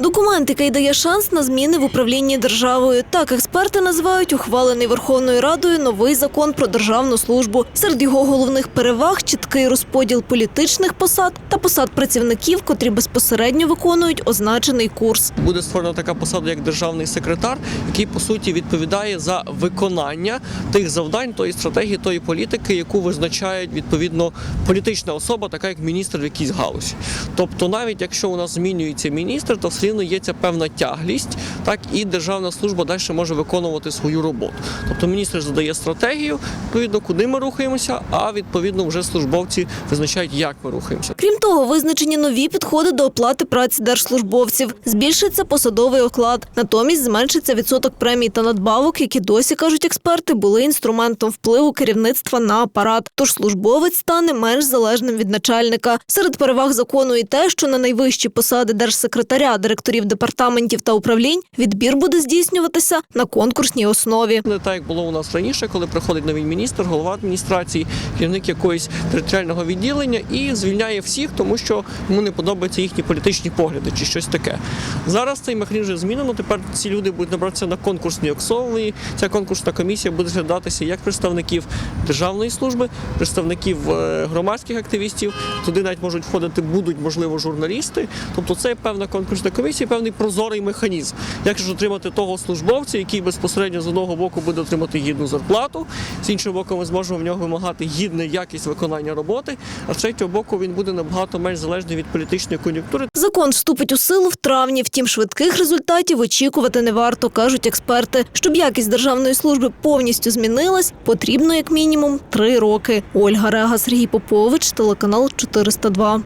Документ, який дає шанс на зміни в управлінні державою. Так експерти називають ухвалений Верховною Радою новий закон про державну службу. Серед його головних переваг чіткий розподіл політичних посад та посад працівників, котрі безпосередньо виконують означений курс. буде створена така посада, як державний секретар, який по суті відповідає за виконання тих завдань, тої стратегії, тої політики, яку визначає відповідно політична особа, така як міністр в якійсь галузі. Тобто, навіть якщо у нас змінюється міністр, то все рівно є ця певна тяглість, так і державна служба далі може виконувати свою роботу. Тобто міністр задає стратегію, відповідно, куди ми рухаємося, а відповідно вже службовці визначають, як ми рухаємося. Крім того, визначені нові підходи до оплати праці держслужбовців. Збільшиться посадовий оклад. Натомість зменшиться відсоток премій та надбавок, які досі кажуть експерти, були інструментом впливу керівництва на апарат. Тож службовець стане менш залежним від начальника. Серед переваг закону і те, що на найвищі посади держсекретаря, директорів департаментів та управлінь відбір буде здійснюватися на конкурсній основі. Не так, як було у нас раніше, коли приходить новий міністр, голова адміністрації, керівник якогось територіального відділення і звільняє всіх, тому що йому не подобаються їхні політичні погляди чи щось таке. Зараз цей механізм змінено. Тепер ці люди будуть набратися на конкурсній основі. Ця конкурсна комісія буде розглядатися як представників державної служби, представників е, громадських активістів. Туди навіть можуть входити, будуть можливо журналісти. Тобто це певна конкурсна комісія, певний прозорий механізм. Як ж отримати того службовця, який безпосередньо з одного боку буде отримати гідну зарплату, з іншого боку, ми зможемо в нього вимагати гідну якість виконання роботи, а з третього боку він буде набагато менш залежний від політичної кон'юнктури. Закон вступить у силу в травні. Втім, швидких результатів очікувати не варто, кажуть експерти. Щоб якість державної служби повністю змінилась, потрібно як мінімум три роки. Ольга Рега, Сергій Попович, телеканал 402.